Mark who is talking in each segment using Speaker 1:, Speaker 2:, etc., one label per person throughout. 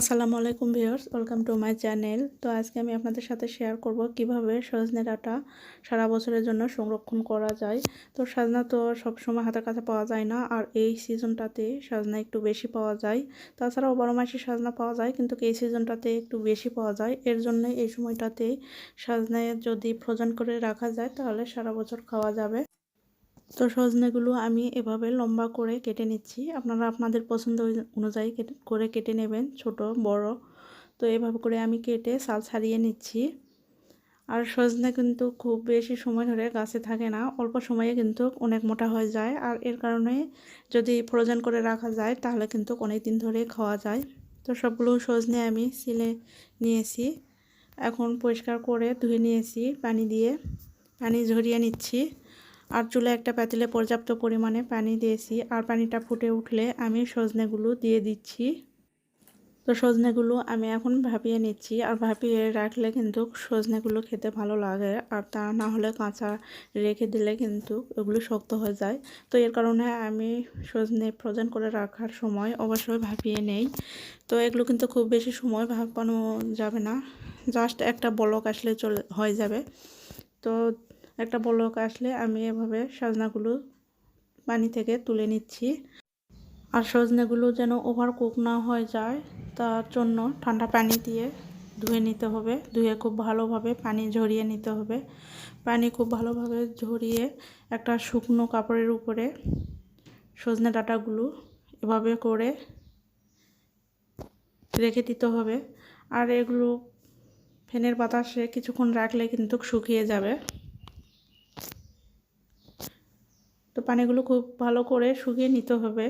Speaker 1: আসসালামু আলাইকুম viewers, welcome to my channel. তো আজকে আমি আপনাদের সাথে শেয়ার করব কীভাবে সজনে ডাটা সারা বছরের জন্য সংরক্ষণ করা যায়। তো সাজনা তো সবসময় হাতের কাছে পাওয়া যায় না, আর এই সিজনটাতে সাজনা একটু বেশি পাওয়া যায়। তাছাড়াও বারো মাসে সাজনা পাওয়া যায়, কিন্তু এই সিজনটাতে একটু বেশি পাওয়া যায়। এর জন্য এই সময়টাতে সাজনায় যদি ফ্রোজেন করে রাখা যায়, তাহলে সারা বছর খাওয়া যাবে। তো সজনেগুলো আমি এভাবে লম্বা করে কেটে নিচ্ছি। আপনারা আপনাদের পছন্দ অনুযায়ী করে কেটে নেবেন, ছোট, বড়। তো এভাবে করে আমি কেটে সাল ছাড়িয়ে নিচ্ছি। আর সজনে কিন্তু খুব বেশি সময় ধরে গাছে থাকে না, অল্প সময়ে কিন্তু অনেক মোটা হয়ে যায়। আর এর কারণে যদি ফ্রোজেন করে রাখা যায়, তাহলে কিন্তু অনেক দিন ধরে খাওয়া যায়। তো সবগুলো সজনে আমি সিলে নিয়েছি। এখন পরিষ্কার করে ধুয়ে নিয়েছি পানি দিয়ে। পানি ঝরিয়ে নিচ্ছি। আর চুলে একটা পাতিলে পর্যাপ্ত পরিমাণে পানি দিয়েছি আর পানিটা ফুটে উঠলে আমি সজনেগুলো দিয়ে দিচ্ছি। তো সজনেগুলো আমি এখন ভাপিয়ে নিচ্ছি আর ভাপিয়ে রাখলে কিন্তু সজনেগুলো খেতে ভালো লাগে আর তা না হলে কাঁচা রেখে দিলে কিন্তু ওগুলো শক্ত হয়ে যায়। তো এর কারণে আমি সজনে ফ্রোজেন করে রাখার সময় অবশ্যই ভাপিয়ে নেই। তো এগুলো কিন্তু খুব বেশি সময় ভাপানো যাবে না। জাস্ট একটা বলক আসলে চলে, হয়ে যাবে। তো একটা বলক আসলে আমি এভাবে সজনাগুলো পানি থেকে তুলে নিচ্ছি। আর সজনেগুলো যেন ওভার কুক না হয়ে যায়, তার জন্য ঠান্ডা পানি দিয়ে ধুয়ে নিতে হবে। ধুয়ে খুব ভালোভাবে পানি ঝরিয়ে নিতে হবে। পানি খুব ভালোভাবে ঝরিয়ে একটা শুকনো কাপড়ের উপরে সজনে ডাঁটাগুলো এভাবে করে রেখে দিতে হবে। আর এগুলো ফ্যানের বাতাসে কিছুক্ষণ রাখলে কিন্তু শুকিয়ে যাবে। তো পানিগুলো খুব ভালো করে শুকিয়ে নিতে হবে।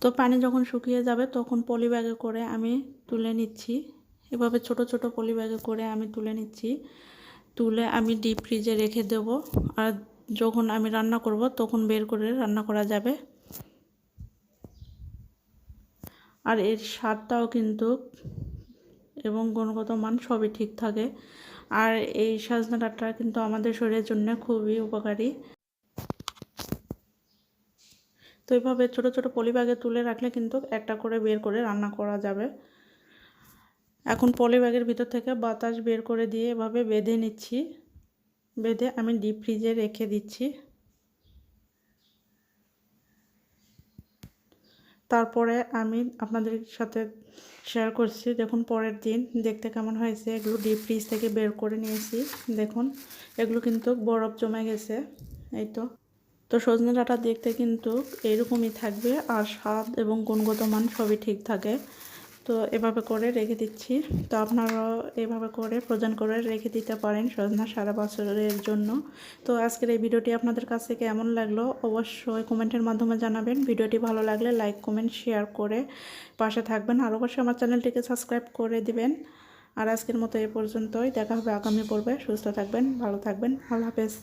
Speaker 1: তো পানি যখন শুকিয়ে যাবে তখন পলি ব্যাগে করে আমি তুলে নিচ্ছি। এভাবে ছোট ছোট পলি ব্যাগে করে আমি তুলে নিচ্ছি। তুলে আমি ডিপ ফ্রিজে রেখে দেব। আর যখন আমি রান্না করব তখন বের করে রান্না করা যাবে। আর এর স্বাদটাও কিন্তু এবং গুণগত মান সবই ঠিক থাকে। আর এই সাজনা ডাঁটা কিন্তু আমাদের শরীরের জন্য খুবই উপকারী। তো এইভাবে ছোটো ছোটো পলিব্যাগে তুলে রাখলে কিন্তু একটা করে বের করে রান্না করা যাবে। এখন পলিব্যাগের ভিতর থেকে বাতাস বের করে দিয়ে এভাবে বেঁধে নিচ্ছি। বেঁধে আমি ডিপ ফ্রিজে রেখে দিচ্ছি। তারপরে আমি আপনাদের সাথে শেয়ার করছি। দেখুন, পরের দিন দেখতে কেমন হয়েছে, এগুলো ডিপ ফ্রিজ থেকে বের করে নিয়েছি। দেখুন, এগুলো কিন্তু বরফ জমে গেছে। এই তো। তো সজনে ডাঁটা দেখতে কিন্তু এরকমই থাকবে আর স্বাদ এবং গুণগত মান সবই ঠিক থাকে। তো এভাবে করে রেখে দিচ্ছি। তো আপনারাও এভাবে করে ফ্রোজেন করে রেখে দিতে পারেন সজনা সারা বছরের জন্য। তো আজকের এই ভিডিওটি আপনাদের কাছে কেমন লাগল অবশ্যই কমেন্টের মাধ্যমে জানাবেন। ভিডিওটি ভালো লাগলে লাইক, কমেন্ট, শেয়ার করে পাশে থাকবেন। আর অবশ্যই আমার চ্যানেলটিকে সাবস্ক্রাইব করে দিবেন। আর আজকের মতো এ পর্যন্তই। দেখা হবে আগামী পর্বে। সুস্থ থাকবেন, ভালো থাকবেন। আল্লাহ হাফেজ।